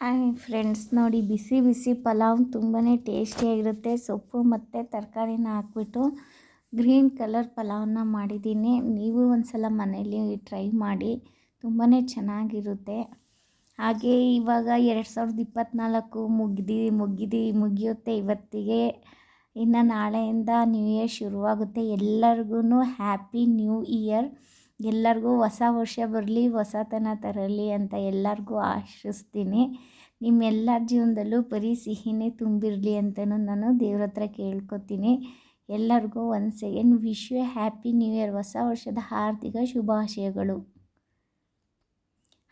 Hi friends, ನೋಡಿ ಬಿಸಿ ಬಿಸಿ ಪಲಾವ್ ತುಂಬಾ ಟೇಸ್ಟಿಯಾಗಿರುತ್ತೆ ಸೊಪ್ಪು ಮತ್ತು ತರಕಾರಿನ ಹಾಕ್ಬಿಟ್ಟು ಗ್ರೀನ್ ಕಲರ್ ಪಲಾವನ್ನ ಮಾಡಿದ್ದೀನಿ. ನೀವು ಒಂದು ಸಲ ಮನೇಲಿ ಟ್ರೈ ಮಾಡಿ ತುಂಬಾ ಚೆನ್ನಾಗಿರುತ್ತೆ. ಹಾಗೆ ಇವಾಗ ಎರಡು ಸಾವಿರದ ಇಪ್ಪತ್ತ್ನಾಲ್ಕು ಮುಗ್ದು, ಮುಗಿದು, ಮುಗಿಯುತ್ತೆ ಇವತ್ತಿಗೆ. ಇನ್ನು ನಾಳೆಯಿಂದ ನ್ಯೂ ಇಯರ್ ಶುರುವಾಗುತ್ತೆ. ಎಲ್ಲರಿಗೂ ಹ್ಯಾಪಿ ನ್ಯೂ ಇಯರ್ ಎಲ್ಲರಿಗೂ ಹೊಸ ವರ್ಷ ಬರಲಿ, ಹೊಸತನ ತರಲಿ ಅಂತ ಎಲ್ಲರಿಗೂ ಆಶಿಸ್ತೀನಿ. ನಿಮ್ಮೆಲ್ಲರ ಜೀವನದಲ್ಲೂ ಬರೀ ಸಿಹಿನೇ ತುಂಬಿರಲಿ ಅಂತಲೂ ನಾನು ದೇವ್ರ ಹತ್ರ ಕೇಳ್ಕೊತೀನಿ. ಎಲ್ಲರಿಗೂ ಒಂದು second wish you happy new year. ಹೊಸ ವರ್ಷದ ಹಾರ್ದಿಕ ಶುಭಾಶಯಗಳು.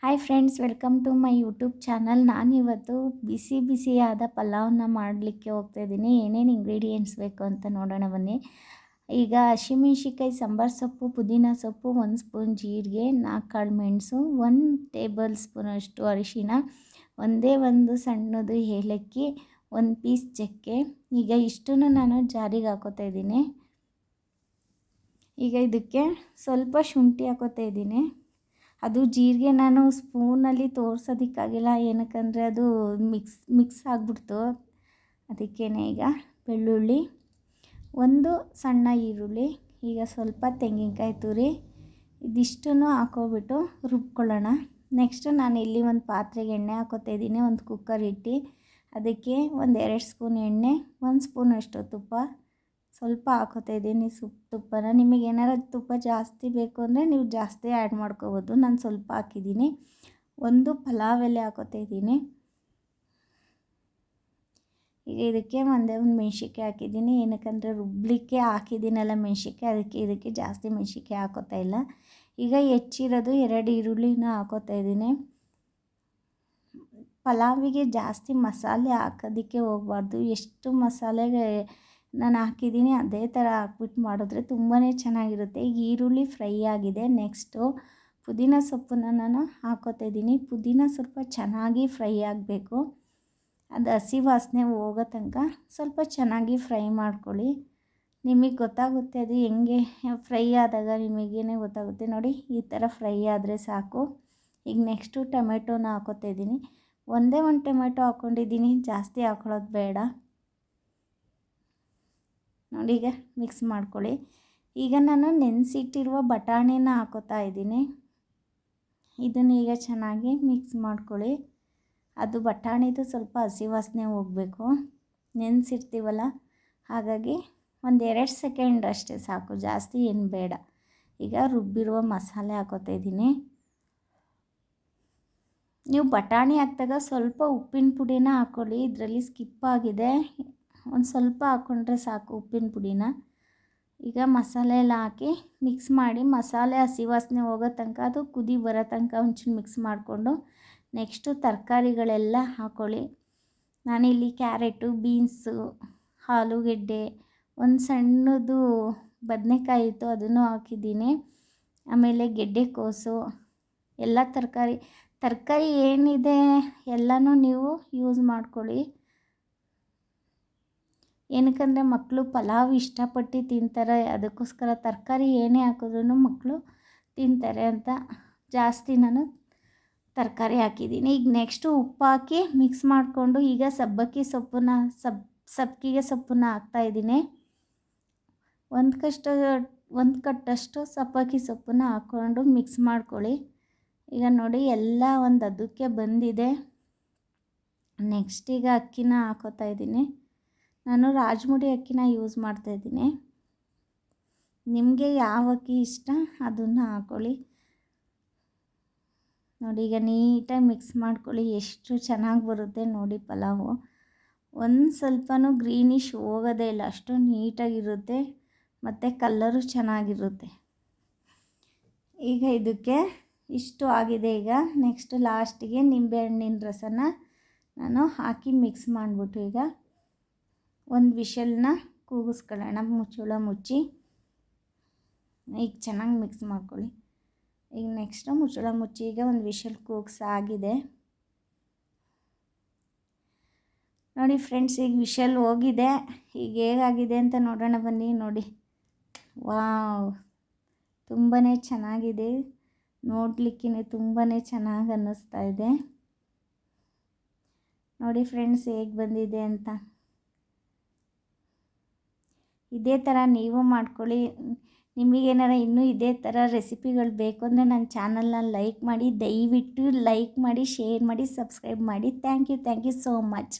Hi friends, welcome to my YouTube channel. ನಾನಿವತ್ತು ಬಿಸಿ ಬಿಸಿಯಾದ ಪಲಾವ್ನ ಮಾಡಲಿಕ್ಕೆ ಹೋಗ್ತಾಯಿದ್ದೀನಿ ಏನೇನು ಇಂಗ್ರೀಡಿಯೆಂಟ್ಸ್ ಬೇಕು ಅಂತ ನೋಡೋಣ ಬನ್ನಿ. ಈಗ ಹಸಿಮೆಣ್ಸಿಕಾಯಿ ಸಾಂಬಾರು ಸೊಪ್ಪು, ಪುದೀನ ಸೊಪ್ಪು, ಒಂದು ಸ್ಪೂನ್ ಜೀರಿಗೆ ನಾಲ್ಕು ಕಾಳು ಮೆಣಸು, ಒಂದು ಟೇಬಲ್ ಸ್ಪೂನಷ್ಟು ಅರಿಶಿನ ಒಂದೇ ಒಂದು ಸಣ್ಣದು ಏಲಕ್ಕಿ, ಒಂದು ಪೀಸ್ ಚಕ್ಕೆ. ಈಗ ಇಷ್ಟನ್ನು ನಾನು ಜಾರಿಗೆ ಹಾಕೋತಾ ಇದ್ದೀನಿ. ಈಗ ಇದಕ್ಕೆ ಸ್ವಲ್ಪ ಶುಂಠಿ ಹಾಕೋತಾ ಇದ್ದೀನಿ. ಅದು ಜೀರಿಗೆ ನಾನು ಸ್ಪೂನಲ್ಲಿ ತೋರ್ಸೋದಕ್ಕಾಗಿಲ್ಲ. ಏನಕ್ಕಂದರೆ ಅದು ಮಿಕ್ಸ್ ಮಿಕ್ಸ್ ಆಗಿಬಿಡ್ತು. ಅದಕ್ಕೇ ಈಗ ಬೆಳ್ಳುಳ್ಳಿ ಒಂದು ಸಣ್ಣ ಈರುಳ್ಳಿ, ಈಗ ಸ್ವಲ್ಪ ತೆಂಗಿನಕಾಯಿ ತುರಿ, ಇದಿಷ್ಟನ್ನು ಹಾಕೋಬಿಟ್ಟು ರುಬ್ಕೊಳ್ಳೋಣ. ನೆಕ್ಸ್ಟ್ ನಾನು ಇಲ್ಲಿ ಒಂದು ಪಾತ್ರೆಗೆ ಎಣ್ಣೆ ಹಾಕೋತಾ ಇದ್ದೀನಿ, ಒಂದು ಕುಕ್ಕರ್ ಇಟ್ಟು ಅದಕ್ಕೆ ಒಂದು ಎರಡು ಸ್ಪೂನ್ ಎಣ್ಣೆ, ಒಂದು ಸ್ಪೂನಷ್ಟು ತುಪ್ಪ. ಸ್ವಲ್ಪ ಹಾಕೋತಾ ಇದ್ದೀನಿ ಸುಪ್ ತುಪ್ಪನ. ನಿಮಗೆ ತುಪ್ಪ ಜಾಸ್ತಿ ಬೇಕು ಅಂದರೆ ನೀವು ಜಾಸ್ತಿ ಆ್ಯಡ್ ಮಾಡ್ಕೋಬೋದು. ನಾನು ಸ್ವಲ್ಪ ಹಾಕಿದ್ದೀನಿ. ಒಂದು ಪಲಾವ್ ಎಲೆ ಹಾಕೋತಾ ಇದ್ದೀನಿ. ಈಗ ಇದಕ್ಕೆ ಒಂದೇ ಒಂದು ಮೆಣ್ಸಿನ್ಕಾಯಿ ಹಾಕಿದ್ದೀನಿ. ಏನಕ್ಕಂದರೆ ರುಬ್ಲಿಕ್ಕೆ ಹಾಕಿದ್ದೀನಲ್ಲ ಮೆಣ್ಸಿನ್ಕಾಯಿ, ಅದಕ್ಕೆ ಇದಕ್ಕೆ ಜಾಸ್ತಿ ಮೆಣ್ಸಿನ್ಕಾಯಿ ಹಾಕೋತಾ ಇಲ್ಲ. ಈಗ ಹೆಚ್ಚಿರೋದು ಎರಡು ಈರುಳ್ಳಿನ ಹಾಕೋತಾ ಇದ್ದೀನಿ. ಪಲಾವಿಗೆ ಜಾಸ್ತಿ ಮಸಾಲೆ ಹಾಕೋದಕ್ಕೆ ಹೋಗ್ಬಾರ್ದು. ಎಷ್ಟು ಮಸಾಲೆಗೆ ನಾನು ಹಾಕಿದ್ದೀನಿ ಅದೇ ಥರ ಹಾಕ್ಬಿಟ್ಟು ಮಾಡಿದ್ರೆ ತುಂಬಾ ಚೆನ್ನಾಗಿರುತ್ತೆ. ಈಗ ಈರುಳ್ಳಿ ಫ್ರೈ ಆಗಿದೆ. ನೆಕ್ಸ್ಟು ಪುದೀನ ಸೊಪ್ಪನ್ನ ನಾನು ಹಾಕೋತಾ ಇದ್ದೀನಿ. ಪುದೀನ ಸ್ವಲ್ಪ ಚೆನ್ನಾಗಿ ಫ್ರೈ ಆಗಬೇಕು. ಅದು ಹಸಿ ವಾಸನೆ ಹೋಗೋ ತನಕ ಸ್ವಲ್ಪ ಚೆನ್ನಾಗಿ ಫ್ರೈ ಮಾಡ್ಕೊಳ್ಳಿ. ನಿಮಗೆ ಗೊತ್ತಾಗುತ್ತೆ ಅದು ಹೆಂಗೆ ಫ್ರೈ ಆದಾಗ ನಿಮಗೇನೆ ಗೊತ್ತಾಗುತ್ತೆ. ನೋಡಿ, ಈ ಥರ ಫ್ರೈ ಆದರೆ ಸಾಕು. ಈಗ ನೆಕ್ಸ್ಟು ಟೊಮೆಟೊನ ಹಾಕೋತಾ ಇದ್ದೀನಿ. ಒಂದೇ ಒಂದು ಟೊಮೆಟೊ ಹಾಕ್ಕೊಂಡಿದ್ದೀನಿ. ಜಾಸ್ತಿ ಹಾಕೊಳ್ಳೋದು ಬೇಡ. ನೋಡಿ, ಈಗ ಮಿಕ್ಸ್ ಮಾಡ್ಕೊಳ್ಳಿ. ಈಗ ನಾನು ನೆನೆಸಿಟ್ಟಿರುವ ಬಟಾಣಿನ ಹಾಕೋತಾ ಇದ್ದೀನಿ. ಇದನ್ನು ಈಗ ಚೆನ್ನಾಗಿ ಮಿಕ್ಸ್ ಮಾಡ್ಕೊಳ್ಳಿ. ಅದು ಬಟಾಣಿದು ಸ್ವಲ್ಪ ಹಸಿ ವಾಸನೆ ಹೋಗಬೇಕು. ನೆನೆಸಿರ್ತೀವಲ್ಲ ಹಾಗಾಗಿ ಒಂದು ಎರಡು ಸೆಕೆಂಡ್ ಅಷ್ಟೇ ಸಾಕು. ಜಾಸ್ತಿ ಏನು ಬೇಡ. ಈಗ ರುಬ್ಬಿರುವ ಮಸಾಲೆ ಹಾಕೋತಾ ಇದ್ದೀನಿ. ನೀವು ಬಟಾಣಿ ಹಾಕಿದಾಗ ಸ್ವಲ್ಪ ಉಪ್ಪಿನ ಪುಡಿನ ಹಾಕ್ಕೊಳ್ಳಿ ಇದರಲ್ಲಿ ಸ್ಕಿಪ್ ಆಗಿದೆ. ಒಂದು ಸ್ವಲ್ಪ ಹಾಕ್ಕೊಂಡ್ರೆ ಸಾಕು ಉಪ್ಪಿನ ಪುಡಿನ. ಈಗ ಮಸಾಲೆ ಎಲ್ಲ ಹಾಕಿ ಮಿಕ್ಸ್ ಮಾಡಿ ಮಸಾಲೆ ಹಸಿ ವಾಸನೆ ಹೋಗೋ ತನಕ ಅದು ಕುದಿ ಬರೋ ತನಕ ಒಂಚೂರು ಮಿಕ್ಸ್ ಮಾಡಿಕೊಂಡು ನೆಕ್ಸ್ಟು ತರಕಾರಿಗಳೆಲ್ಲ ಹಾಕ್ಕೊಳ್ಳಿ ನಾನಿಲ್ಲಿ ಕ್ಯಾರೆಟು, ಬೀನ್ಸು ಆಲೂಗೆಡ್ಡೆ ಒಂದು ಸಣ್ಣದು ಬದನೆಕಾಯಿ ಇತ್ತು ಅದನ್ನು ಹಾಕಿದ್ದೀನಿ. ಆಮೇಲೆ ಗೆಡ್ಡೆಕೋಸು, ಎಲ್ಲ ತರಕಾರಿ. ತರಕಾರಿ ಏನಿದೆ ಎಲ್ಲನೂ ನೀವು ಯೂಸ್ ಮಾಡ್ಕೊಳ್ಳಿ. ಏನಕ್ಕಂದರೆ ಮಕ್ಕಳು ಪಲಾವ್ ಇಷ್ಟಪಟ್ಟು ತಿಂತಾರೆ, ಅದಕ್ಕೋಸ್ಕರ ತರಕಾರಿ ಏನೇ ಹಾಕಿದ್ರೂ ಮಕ್ಕಳು ತಿಂತಾರೆ ಅಂತ ಜಾಸ್ತಿ ನಾನು ತರಕಾರಿ ಹಾಕಿದ್ದೀನಿ. ಈಗ ನೆಕ್ಸ್ಟು ಉಪ್ಪು ಹಾಕಿ ಮಿಕ್ಸ್ ಮಾಡಿಕೊಂಡು ಈಗ ಸಬ್ಬಕ್ಕಿ ಸೊಪ್ಪನ್ನ, ಸಬ್ ಸಬ್ಬಕ್ಕಿಗೆ ಸೊಪ್ಪನ್ನ ಹಾಕ್ತಾಯಿದ್ದೀನಿ ಒಂದು ಕಷ್ಟ, ಒಂದು ಕಟ್ಟಷ್ಟು ಸಬ್ಬಕ್ಕಿ ಸೊಪ್ಪನ್ನ ಹಾಕ್ಕೊಂಡು ಮಿಕ್ಸ್ ಮಾಡ್ಕೊಳ್ಳಿ. ಈಗ ನೋಡಿ ಎಲ್ಲ ಒಂದು ಅದಕ್ಕೆ ಬಂದಿದೆ. ನೆಕ್ಸ್ಟ್ ಈಗ ಅಕ್ಕಿನ ಹಾಕೋತಾ ಇದ್ದೀನಿ. ನಾನು ರಾಜಮುಡಿ ಅಕ್ಕಿನ ಯೂಸ್ ಮಾಡ್ತಾಯಿದ್ದೀನಿ ನಿಮಗೆ ಯಾವ ಅಕ್ಕಿ ಇಷ್ಟ ಅದನ್ನು ಹಾಕ್ಕೊಳ್ಳಿ ನೋಡಿ, ಈಗ ನೀಟಾಗಿ ಮಿಕ್ಸ್ ಮಾಡ್ಕೊಳ್ಳಿ. ಎಷ್ಟು ಚೆನ್ನಾಗಿ ಬರುತ್ತೆ ನೋಡಿ ಪಲಾವು. ಒಂದು ಸ್ವಲ್ಪನೂ ಗ್ರೀನಿಶ್ ಹೋಗೋದೇ ಇಲ್ಲ. ಅಷ್ಟು ನೀಟಾಗಿರುತ್ತೆ ಮತ್ತು ಕಲ್ಲರು ಚೆನ್ನಾಗಿರುತ್ತೆ. ಈಗ ಇದಕ್ಕೆ ಇಷ್ಟು ಆಗಿದೆ. ಈಗ ನೆಕ್ಸ್ಟ್ ಲಾಸ್ಟಿಗೆ ನಿಂಬೆಹಣ್ಣಿನ ರಸನ ನಾನು ಹಾಕಿ ಮಿಕ್ಸ್ ಮಾಡಿಬಿಟ್ಟು ಈಗ ಒಂದು ವಿಷಲ್ನ ಕೂಗಿಸ್ಕೊಳ್ಳೋಣ. ಮುಚ್ಚಳ ಮುಚ್ಚಿ. ಈಗ ಚೆನ್ನಾಗಿ ಮಿಕ್ಸ್ ಮಾಡ್ಕೊಳ್ಳಿ. ಈಗ ನೆಕ್ಸ್ಟ್ ಮುಚ್ಚಳ ಮುಚ್ಚಿ ಈಗ ಒಂದು ವಿಷಲ್ ಕೂಗ್ಸಾಗಿದೆ ನೋಡಿ ಫ್ರೆಂಡ್ಸ್ ಈಗ ವಿಷಲ್ ಹೋಗಿದೆ. ಈಗ ಹೇಗಾಗಿದೆ ಅಂತ ನೋಡೋಣ ಬನ್ನಿ, ನೋಡಿ. ವಾವ್! ತುಂಬಾ ಚೆನ್ನಾಗಿದೆ. ನೋಡಲಿಕ್ಕೆ ತುಂಬಾ ಚೆನ್ನಾಗಿ ಅನ್ನಿಸ್ತಾ ಇದೆ. ನೋಡಿ ಫ್ರೆಂಡ್ಸ್ ಹೇಗೆ ಬಂದಿದೆ ಅಂತ. ಇದೇ ಥರ ನೀವು ಮಾಡ್ಕೊಳ್ಳಿ. ನಿಮಗೇನಾರ ಇನ್ನೂ ಇದೇ ಥರ ರೆಸಿಪಿಗಳು ಬೇಕು ಅಂದರೆ ನನ್ನ ಚಾನಲ್ನ ಲೈಕ್ ಮಾಡಿ, ದಯವಿಟ್ಟು ಲೈಕ್ ಮಾಡಿ ಶೇರ್ ಮಾಡಿ ಸಬ್ಸ್ಕ್ರೈಬ್ ಮಾಡಿ. Thank you thank you so much